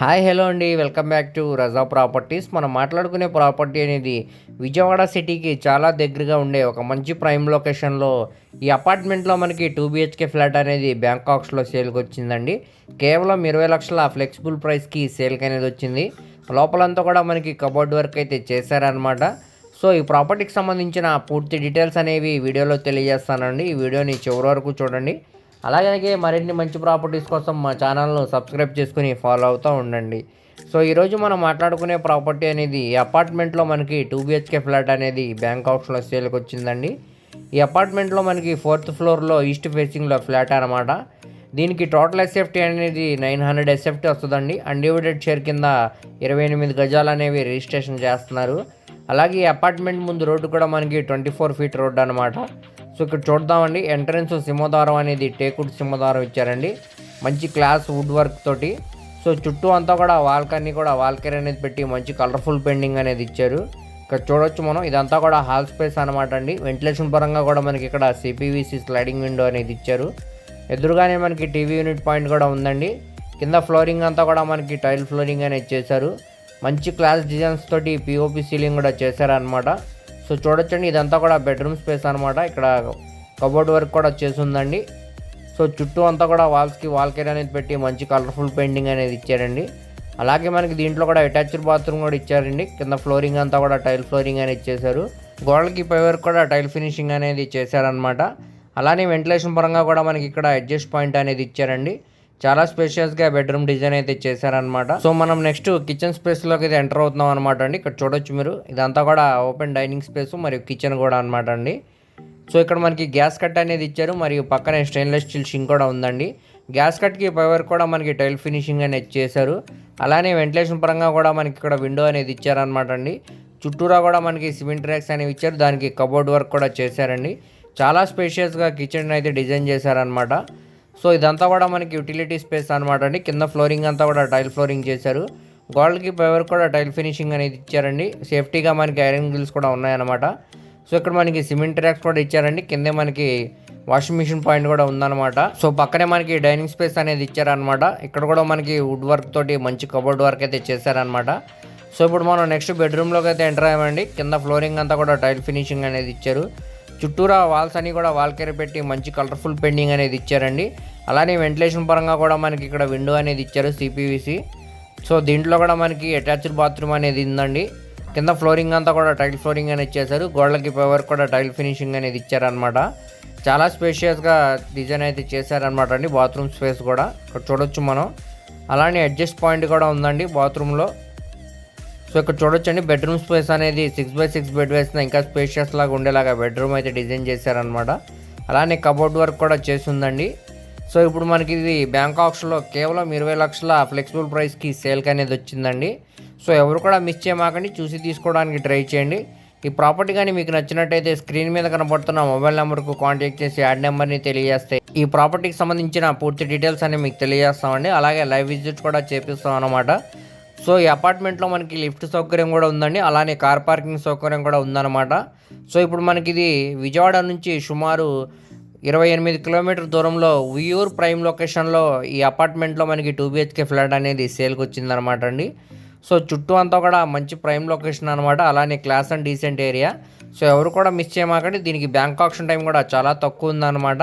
Hi hello అండి. Welcome back to Raza properties. మనం మాట్లాడుకునే ప్రాపర్టీ అనేది విజయవాడ సిటీకి చాలా దగ్గరగా ఉండే ఒక మంచి ప్రైమ్ లొకేషన్లో ఈ అపార్ట్మెంట్లో మనకి టూ బిహెచ్కే ఫ్లాట్ అనేది బ్యాంకాక్స్లో సేల్కి వచ్చిందండి. కేవలం ఇరవై లక్షల ఫ్లెక్సిబుల్ ప్రైస్కి సేల్కి అనేది వచ్చింది. లోపలంతా కూడా మనకి కబోర్డ్ వర్క్ అయితే చేశారనమాట సో ఈ ప్రాపర్టీకి సంబంధించిన పూర్తి డీటెయిల్స్ అనేవి వీడియోలో తెలియజేస్తానండి. ఈ వీడియోని చివరి వరకు చూడండి. అలాగే మరిన్ని మంచి ప్రాపర్టీస్ కోసం మా ఛానల్ను సబ్స్క్రైబ్ చేసుకుని ఫాలో అవుతూ ఉండండి. సో ఈరోజు మనం మాట్లాడుకునే ప్రాపర్టీ అనేది అపార్ట్మెంట్లో మనకి టూ బిహెచ్కే ఫ్లాట్ అనేది బ్యాంక్ ఆప్షన్లో సేల్కి వచ్చిందండి. ఈ అపార్ట్మెంట్లో మనకి ఫోర్త్ ఫ్లోర్లో ఈస్ట్ ఫేసింగ్లో ఫ్లాట్ అనమాట దీనికి టోటల్ ఎస్ఎఫ్టీ అనేది నైన్ హండ్రెడ్ ఎస్ఎఫ్టీ వస్తుందండి. అన్డివైడెడ్ షేర్ కింద ఇరవై ఎనిమిది గజాలు అనేవి రిజిస్ట్రేషన్ చేస్తున్నారు. అలాగే అపార్ట్మెంట్ ముందు రోడ్డు కూడా మనకి ట్వంటీ ఫోర్ ఫీట్ రోడ్డు అనమాట సో ఇక్కడ చూద్దామండి. ఎంట్రన్స్ సింహదారం అనేది టేకుడ్ సింహదారం ఇచ్చారండి. మంచి క్లాస్ వుడ్ వర్క్ తోటి. సో చుట్టూ అంతా కూడా వాల్కన్నీ కూడా వాల్కర్ అనేది పెట్టి మంచి కలర్ఫుల్ పెయింటింగ్ అనేది ఇచ్చారు. ఇక్కడ చూడొచ్చు మనం. ఇదంతా కూడా హాల్ స్పేస్ అనమాట అండి. వెంటిలేషన్ పరంగా కూడా మనకి ఇక్కడ సిపివిసి స్లైడింగ్ విండో అనేది ఇచ్చారు. ఎదురుగానే మనకి టీవీ యూనిట్ పాయింట్ కూడా ఉందండి. కింద ఫ్లోరింగ్ అంతా కూడా మనకి టైల్ ఫ్లోరింగ్ అనేది చేశారు. మంచి క్లాస్ డిజైన్స్ తోటి పిఓపి సీలింగ్ కూడా చేశారనమాట సో చూడొచ్చండి ఇదంతా కూడా బెడ్రూమ్ స్పేస్ అనమాట ఇక్కడ కబోర్డ్ వర్క్ కూడా చేసి ఉందండి. సో చుట్టూ అంతా కూడా వాల్స్కి వాల్ కేర్ అనేది పెట్టి మంచి కలర్ఫుల్ పెయింటింగ్ అనేది ఇచ్చారండి. అలాగే మనకి దీంట్లో కూడా అటాచ్డ్ బాత్రూమ్ కూడా ఇచ్చారండి. కింద ఫ్లోరింగ్ అంతా కూడా టైల్ ఫ్లోరింగ్ అనేది చేశారు. గోడలకి పై వరకు కూడా టైల్ ఫినిషింగ్ అనేది చేశారనమాట అలానే వెంటిలేషన్ పరంగా కూడా మనకి ఇక్కడ అడ్జస్ట్ పాయింట్ అనేది ఇచ్చారండి. చాలా స్పేషియస్గా బెడ్రూమ్ డిజైన్ అయితే చేశారనమాట సో మనం నెక్స్ట్ కిచెన్ స్పేస్లోకి అయితే ఎంటర్ అవుతున్నాం అనమాట అండి. ఇక్కడ చూడొచ్చు మీరు. ఇదంతా కూడా ఓపెన్ డైనింగ్ స్పేస్ మరియు కిచెన్ కూడా అనమాట అండి. సో ఇక్కడ మనకి గ్యాస్ కట్ అనేది ఇచ్చారు. మరియు పక్కనే స్టెయిన్లెస్ స్టీల్ షింక్ కూడా ఉందండి. గ్యాస్ కట్కి పైవర్ కూడా మనకి టైల్ ఫినిషింగ్ అనేది చేశారు. అలానే వెంటిలేషన్ పరంగా కూడా మనకి ఇక్కడ విండో అనేది ఇచ్చారనమాట అండి. చుట్టూరా కూడా మనకి సిమెంట్ ర్యాక్స్ అనేవి ఇచ్చారు. దానికి కబోర్డ్ వర్క్ కూడా చేశారండి. చాలా స్పేషియస్గా కిచెన్ అయితే డిజైన్ చేశారనమాట సో ఇదంతా కూడా మనకి యూటిలిటీ స్పేస్ అనమాట అండి. కింద ఫ్లోరింగ్ అంతా కూడా టైల్ ఫ్లోరింగ్ చేశారు. గోల్డ్కి పవర్ కూడా టైల్ ఫినిషింగ్ అనేది ఇచ్చారండి. సేఫ్టీగా మనకి ఐరన్ గ్రిల్స్ కూడా ఉన్నాయన్నమాట. సో ఇక్కడ మనకి సిమెంట్ ర్యాక్స్ కూడా ఇచ్చారండి. కిందే మనకి వాషింగ్ మిషన్ పాయింట్ కూడా ఉందన్నమాట. సో పక్కనే మనకి డైనింగ్ స్పేస్ అనేది ఇచ్చారనమాట ఇక్కడ కూడా మనకి వుడ్ వర్క్ తోటి మంచి కబోర్డ్ వర్క్ అయితే చేశారనమాట సో ఇప్పుడు మనం నెక్స్ట్ బెడ్రూమ్లోకి అయితే ఎంటర్ అయ్యామండి. కింద ఫ్లోరింగ్ అంతా కూడా టైల్ ఫినిషింగ్ అనేది ఇచ్చారు. చుట్టూరా వాల్స్ అన్ని కూడా వాల్కేర్ పెట్టి మంచి కలర్ఫుల్ పెయింటింగ్ అనేది ఇచ్చారండి. అలానే వెంటిలేషన్ పరంగా కూడా మనకి ఇక్కడ విండో అనేది ఇచ్చారు సిపివిసి సో దీంట్లో కూడా మనకి అటాచ్డ్ బాత్రూమ్ అనేది ఉందండి. కింద ఫ్లోరింగ్ అంతా కూడా టైల్ ఫ్లోరింగ్ అనేది ఇచ్చేసారు గోడలకి పవర్ కూడా టైల్ ఫినిషింగ్ అనేది ఇచ్చారనమాట చాలా స్పేషియస్గా డిజైన్ అయితే చేశారనమాట అండి. బాత్రూమ్ స్పేస్ కూడా. ఇక్కడ చూడొచ్చు మనం. అలానే అడ్జస్ట్ పాయింట్ కూడా ఉందండి బాత్రూంలో సో ఇక్కడ చూడొచ్చండి బెడ్రూమ్ స్పేస్ అనేది సిక్స్ బై సిక్స్ బెడ్ వేసిన ఇంకా స్పేషియస్ లాగా ఉండేలాగా బెడ్రూమ్ అయితే డిజైన్ చేశారనమాట అలానే కబోర్డ్ వర్క్ కూడా చేసి ఉందండి సో ఇప్పుడు మనకి ఇది బ్యాంకాక్స్లో కేవలం ఇరవై లక్షల ఫ్లెక్సిబుల్ ప్రైస్కి సేల్కి అనేది వచ్చిందండి. సో ఎవరు కూడా మిస్ చేయమాకండి చూసి తీసుకోవడానికి ట్రై చేయండి. ఈ ప్రాపర్టీ కానీ మీకు నచ్చినట్టయితే స్క్రీన్ మీద కనబడుతున్న మొబైల్ నెంబర్కు కాంటాక్ట్ చేసి యాడ్ నెంబర్ని తెలియజేస్తే ఈ ప్రాపర్టీకి సంబంధించిన పూర్తి డీటెయిల్స్ అన్ని మీకు తెలియజేస్తామండి. అలాగే లైవ్ విజిట్ కూడా చేపిస్తాం అనమాట సో ఈ అపార్ట్మెంట్లో మనకి లిఫ్ట్ సౌకర్యం కూడా ఉందండి. అలానే కార్ పార్కింగ్ సౌకర్యం కూడా ఉందన్నమాట. సో ఇప్పుడు మనకి ఇది విజయవాడ నుంచి సుమారు ఇరవై ఎనిమిది కిలోమీటర్ దూరంలో వియూర్ ప్రైమ్ లొకేషన్లో ఈ అపార్ట్మెంట్లో మనకి టూ బిహెచ్కే ఫ్లాట్ అనేది సేల్కి వచ్చిందనమాట అండి. సో చుట్టూ అంతా కూడా మంచి ప్రైమ్ లొకేషన్ అనమాట అలానే class and decent area. So ఎవరు కూడా మిస్ చేయమాకండి. దీనికి బ్యాంక్ ఆప్షన్ టైం కూడా చాలా తక్కువ ఉందన్నమాట.